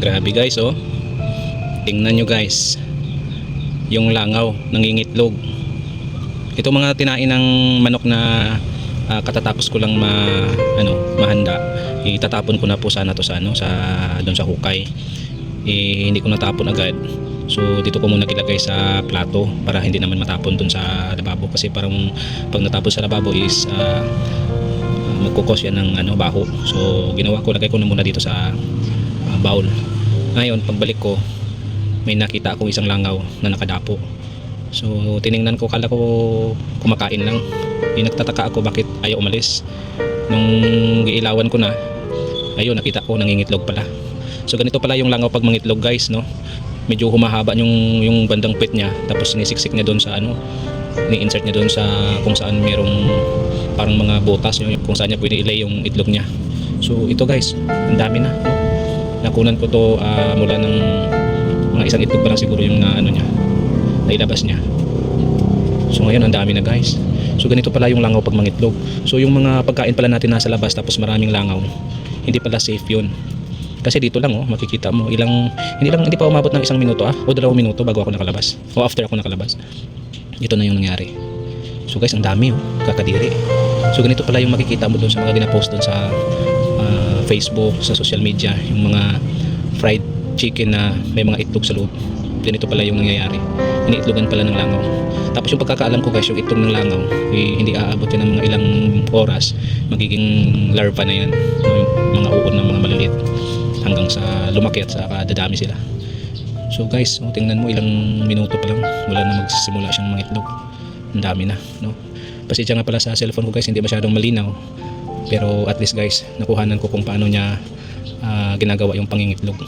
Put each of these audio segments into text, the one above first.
Grabe guys oh. Tingnan nyo guys. Yung langaw, nangingitlog. Ito mga tinain ng manok na ah, katatapos ko lang ma ano, mahanda. Itatapon ko na po sana to sa ano sa doon sa hukay. Eh, hindi ko natapon agad. So dito ko muna ilagay sa plato para hindi naman matapon doon sa lababo kasi parang pag natapon sa lababo is ah, magkukos yan ng ano, baho. So ginawa ko, lagay ko na muna dito sa ah, bowl. Ngayon, pagbalik ko, may nakita akong isang langaw na nakadapo. So tiningnan ko, kala ko kumakain lang. Yung nagtataka ako bakit ayaw umalis. Nung giilawan ko na, ayun, nakita ko nangingitlog pala. So ganito pala yung langaw pag mangitlog guys, no? Medyo humahaba yung, yung bandang pit niya, tapos sinisiksik niya doon sa ano, ni-insert niya doon sa kung saan merong parang mga butas yung kung saan niya pwede ilay yung itlog niya. So ito guys, ang dami na. No? Nakunan ko to ah, mula ng mga isang itlog pa lang siguro yung na, ano niya, nailabas niya. So ngayon ang dami na guys. So ganito pala yung langaw pag mangitlog. So yung mga pagkain pala natin nasa labas tapos maraming langaw, hindi pala safe yun. Kasi dito lang oh, makikita mo ilang hindi lang hindi pa umabot ng isang minuto ah o dalawang minuto bago ako nakalabas o after ako nakalabas. Ito na yung nangyari. So guys, ang dami oh, kakadiri. So ganito pala yung makikita mo doon sa mga ginapost doon sa Facebook, sa social media, yung mga fried chicken na may mga itlog sa loob. Ganito pala yung nangyayari. Iniitlogan pala ng langaw. Tapos yung pagkakaalam ko guys, yung itlog ng langaw, eh, hindi aabot yun ng mga ilang oras. Magiging larva na yan. So, yung mga uod ng mga maliliit hanggang sa lumaki at sa dadami sila. So guys, oh, tingnan mo ilang minuto pa lang wala na magsisimula siyang mangitlog. Ang dami na, no? Pasensya nga pala sa cellphone ko guys, hindi masyadong malinaw. Pero at least guys, nakuhanan ko kung paano niya ah, ginagawa yung pangingitlog.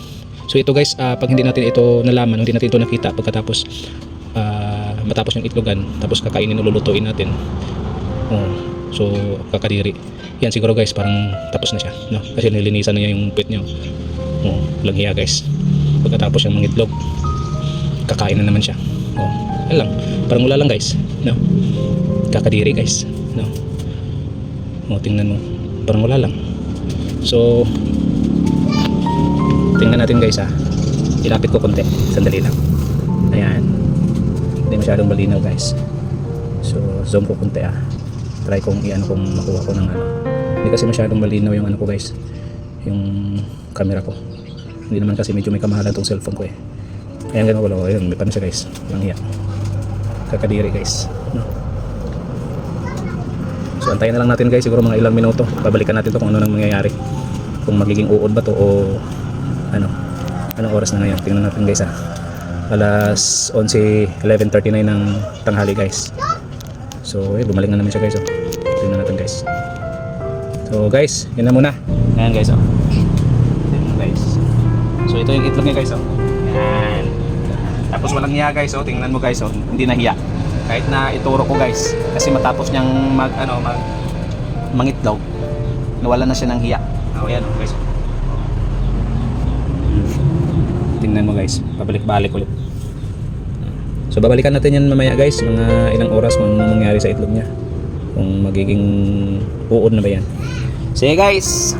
So ito guys, ah, pag hindi natin ito nalaman, hindi natin ito nakita pagkatapos ah, matapos yung itlogan, tapos kakainin o lulutuin natin. Oh, so kakadiri. Yan siguro guys, parang tapos na siya, no? Kasi nilinisan na niya yung pit niya. Oh, lang hiya guys. Pagkatapos yung mangitlog, kakain na naman siya. Oh, yan lang. Parang wala lang guys, no? Kakadiri guys, no? Oh, tingnan mo. Parang wala lang. So, tingnan natin guys ha. Ilapit ko konti. Sandali lang. Ayan. Hindi masyadong malinaw guys. So, zoom ko konti ah. Try kong i-ano kung makuha ko ng ano. Hindi kasi masyadong malinaw yung ano ko guys. Yung camera ko. Hindi naman kasi medyo may kamahalan tong cellphone ko eh. Ayan ganun ko. Ayun, may paano siya guys. Lang hiya. Kakadiri guys. No? So antayin na lang natin guys siguro mga ilang minuto. Babalikan natin to kung ano nang mangyayari. Kung magiging uod ba to o ano. Anong oras na ngayon? Tingnan natin guys ha. Alas 11, 11.39 ng tanghali guys. So eh, bumalik na naman siya guys. Oh. Tingnan natin guys. So guys, yun na muna. Ayan guys oh. Tingnan guys. So ito yung itlog niya guys oh. Yan. Tapos walang hiya guys oh. Tingnan mo guys oh. Hindi na hiya. Kahit na ituro ko guys. Kasi matapos niyang mag ano mag mangitlog. Nawala na siya ng hiya. Oh, yan oh, guys. Tingnan mo guys. Pabalik-balik ulit. So babalikan natin yan mamaya guys. Mga ilang oras kung ano mangyari sa itlog niya. Kung magiging uod na ba yan. Sige guys.